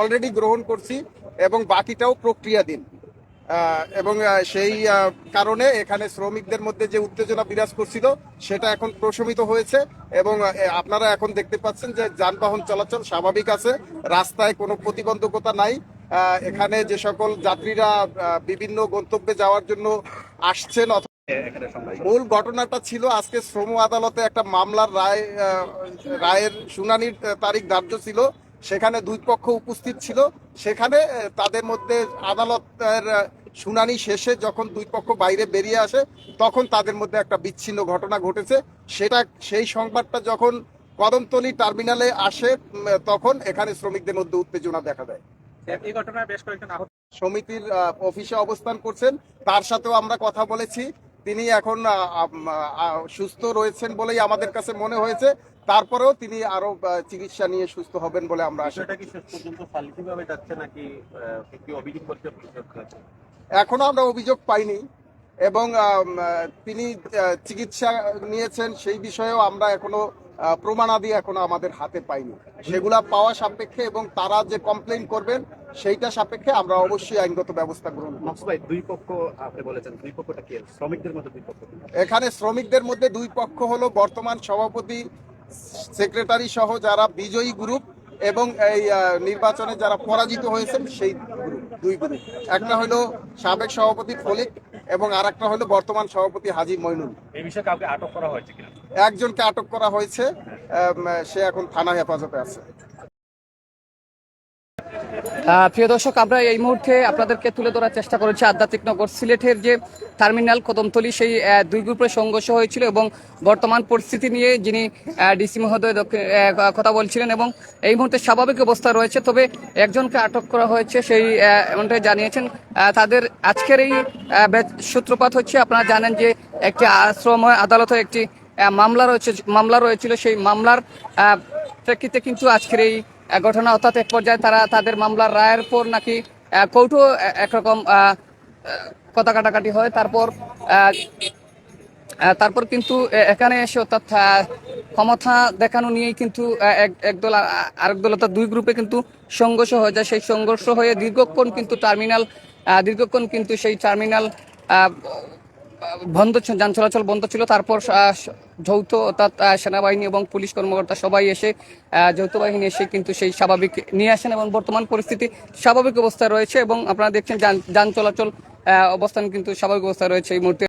Already গ্রহণ করছি এবং বাকিটাও প্রক্রিয়াধীন। এবং সেই কারণে এখানে শ্রমিকদের মধ্যে যে উত্তেজনা বিরাজ করছিল, সেটা এখন প্রশমিত হয়েছে এবং আপনারা এখন দেখতে পাচ্ছেন যে যানবাহন চলাচল স্বাভাবিক আছে, রাস্তায় কোনো প্রতিবন্ধকতা নাই। এখানে যে সকল যাত্রীরা বিভিন্ন গন্তব্যে যাওয়ার জন্য আসছেন মূল ঘটনাটা ছিল আজকে শ্রম আদালতে একটা মামলার রায় রায়ের শুনানির তারিখ ধার্য ছিল। সেখানে দুই পক্ষ উপস্থিত ছিল। সেখানে তাদের মধ্যে আদালতের শুনানি শেষে যখন দুই পক্ষ বাইরে বেরিয়ে আসে তখন তাদের মধ্যে একটা বিচ্ছিন্ন ঘটনা ঘটেছে। সেটা সেই সংবাদটা যখন কদমতলী টার্মিনালে আসে তখন এখানে শ্রমিকদের মধ্যে উত্তেজনা দেখা দেয়। এই ঘটনায় বেশ কয়েকজন সমিতির অফিসে অবস্থান করছেন। তার সাথেও আমরা কথা বলেছি। তিনি এখন সুস্থ রয়েছেন বলেই আমাদের কাছে মনে হয়েছে। তারপরেও তিনি আরও চিকিৎসা নিয়ে সুস্থ হবেন বলে আমরা আশা বিষয়টা কি শেষ পর্যন্ত ফালিতিভাবে যাচ্ছে নাকি আহ, কি অভিযোগ করতে হচ্ছে এখনও আমরা অভিযোগ পাইনি এবং তিনি চিকিৎসা নিয়েছেন সেই বিষয়েও আমরা এখনও প্রমাণাদি এখনও আমাদের হাতে পাইনি। সেগুলা পাওয়া সাপেক্ষে এবং তারা যে কমপ্লেন করবেন সেইটা সাপেক্ষে আমরা অবশ্যই আইনগত ব্যবস্থা গ্রহণ ভাই দুই পক্ষ আপনি বলেছেন দুই পক্ষটা কি শ্রমিকদের মধ্যে দুই পক্ষ এখানে শ্রমিকদের মধ্যে দুই পক্ষ হলো বর্তমান সভাপতি সেক্রেটারি সহ যারা বিজয়ী গ্রুপ এবং এই নির্বাচনে যারা পরাজিত হয়েছেন সেই গ্রুপ দুই গ্রুপ। একটা হলো সাবেক সভাপতি ফলিক এবং আর একটা হলো বর্তমান সভাপতি হাজি মইনুল। এই বিষয়ে কাউকে আটক করা হয়েছে কিনা? একজনকে আটক করা হয়েছে সে এখন থানা হেফাজতে আছে। প্রিয় দর্শক, আমরা এই মুহূর্তে আপনাদেরকে তুলে ধরার চেষ্টা করেছি আধ্যাত্মিক নগর সিলেটের যে টার্মিনাল কদমতলি, সেই দুই গ্রুপের সংঘর্ষ হয়েছিল এবং বর্তমান পরিস্থিতি নিয়ে যিনি ডিসি মহোদয় কথা বলছিলেন এবং এই মুহূর্তে স্বাভাবিক অবস্থা রয়েছে, তবে একজনকে আটক করা হয়েছে, সেই এমনটাই জানিয়েছেন। তাদের আজকের এই সূত্রপাত হচ্ছে, আপনারা জানেন যে একটি আশ্রম আদালতে একটি মামলা রয়েছে, মামলা রয়েছিল, সেই মামলার প্রেক্ষিতে কিন্তু আজকের এই ঘটনা অর্থাৎ এক পর্যায়ে তারা তাদের মামলার রায়ের পর নাকি কৌটো একরকম কথা কাটাকাটি হয়। তারপর তারপর কিন্তু এখানে এসে অর্থাৎ ক্ষমতা দেখানো নিয়েই কিন্তু একদল আরেক দল অর্থাৎ দুই গ্রুপে কিন্তু সংঘর্ষ হয়ে যায়। সেই সংঘর্ষ হয়ে দীর্ঘক্ষণ কিন্তু টার্মিনাল দীর্ঘক্ষণ কিন্তু সেই টার্মিনাল বন্ধ যান চলাচল বন্ধ ছিল। তারপর যৌথ অর্থাৎ সেনাবাহিনী এবং পুলিশ কর্মকর্তা সবাই এসে যৌথ বাহিনী এসে কিন্তু সেই স্বাভাবিক নিয়ে আসেন এবং বর্তমান পরিস্থিতি স্বাভাবিক অবস্থায় রয়েছে এবং আপনারা দেখছেন যান যান চলাচল অবস্থান কিন্তু স্বাভাবিক অবস্থায় রয়েছে এই মুহূর্তে।